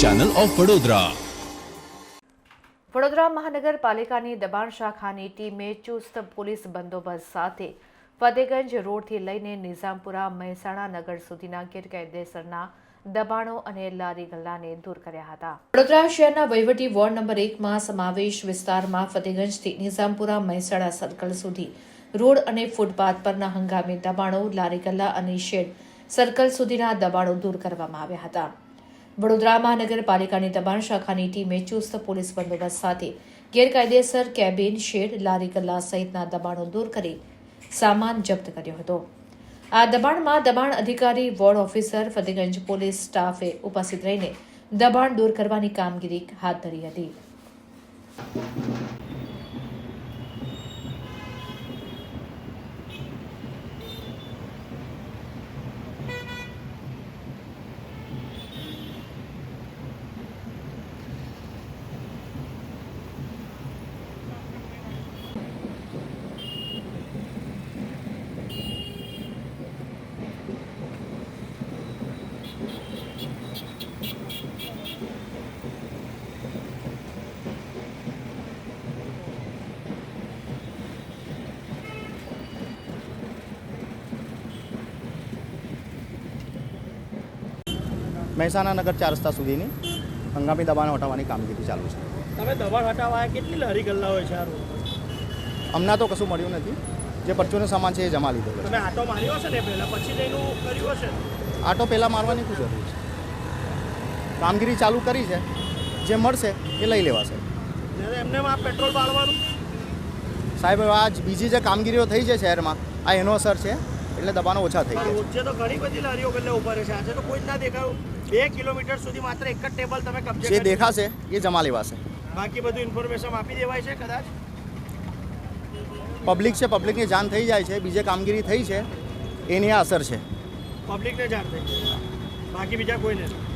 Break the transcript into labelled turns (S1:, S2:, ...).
S1: Channel of Vadodara
S2: Vadodara મહાનગરપાલિકાની દબાણ શાખાની ટીમે ચુસ્ત પોલીસ બંદોબસ્ત સાથે ફતેગંજ રોડથી લઈને નિઝામપુરા મહેસાણા નગર સુધીના ગેરકાયદેસરના દબાણો અને લારી ગલ્લાને દૂર કર્યા હતા. વડોદરા શહેરના વહીવટી વોર્ડ નંબર એકમાં સમાવેશ વિસ્તારમાં ફતેગંજથી નિઝામપુરા મહેસાણા સર્કલ સુધી રોડ અને ફૂટપાથ પરના હંગામી દબાણો લારી ગલ્લા અને શેડ સર્કલ સુધીના દબાણો દૂર કરવામાં આવ્યા હતા. વડોદરા મહાનગરપાલિકાની દબાણ શાખાની ટીમે ચુસ્ત પોલીસ બંદોબસ્ત સાથે ગેરકાયદેસર કેબિન શેડ, લારી ગલ્લા સહિતના દબાણો દૂર કરી સામાન જપ્ત કર્યો હતો. આ દબાણમાં દબાણ અધિકારી, વોર્ડ ઓફિસર, ફતેગંજ પોલીસ સ્ટાફે ઉપસ્થિત રહીને દબાણ દૂર કરવાની કામગીરી હાથ ધરી હતી.
S3: મહેસાણા નગર ચાર રસ્તા સુધીની હંગામી દબાણ હટાવવાની કામગીરી ચાલુ છે.
S4: તમે દબાણ હટાવવા કેટલી લહેરી ગલ્લા હોય છે?
S3: હમણાં તો કશું મળ્યું નથી. જે પરચુનો સામાન છે એ જમા લીધો
S4: તમે આટો માર્યો હશે ને પહેલા પછી જઈને કર્યું હશે?
S3: આટો પહેલાં મારવાની શું જરૂર છે. કામગીરી ચાલુ કરી છે. જે મળશે એ લઈ લેવાશે.
S4: એમને પેટ્રોલ બાળવાનું?
S3: સાહેબ આજ બીજી જે કામગીરીઓ થઈ છે શહેરમાં આ એનો અસર છે. એટલે દબાણો ઓછા થઈ ગયા છે.
S4: તો ઘણી બધી લારીઓ ગલ્લે ઊભા રહે છે. આજે તો કોઈ જ ના દેખાયું. બે કિલોમીટર સુધી માત્ર એક જ ટેબલ તમે કબજે
S3: જે દેખાશે એ જમા લેવાશે.
S4: બાકી બધું ઇન્ફોર્મેશન આપી દેવાય છે કદાચ.
S3: પબ્લિક છે પબ્લિકની જાણ થઈ જાય છે બીજે કામગીરી થઈ છે એની આ અસર છે.
S4: પબ્લિકને જાણ થઈ બાકી બીજા કોઈને નહીં.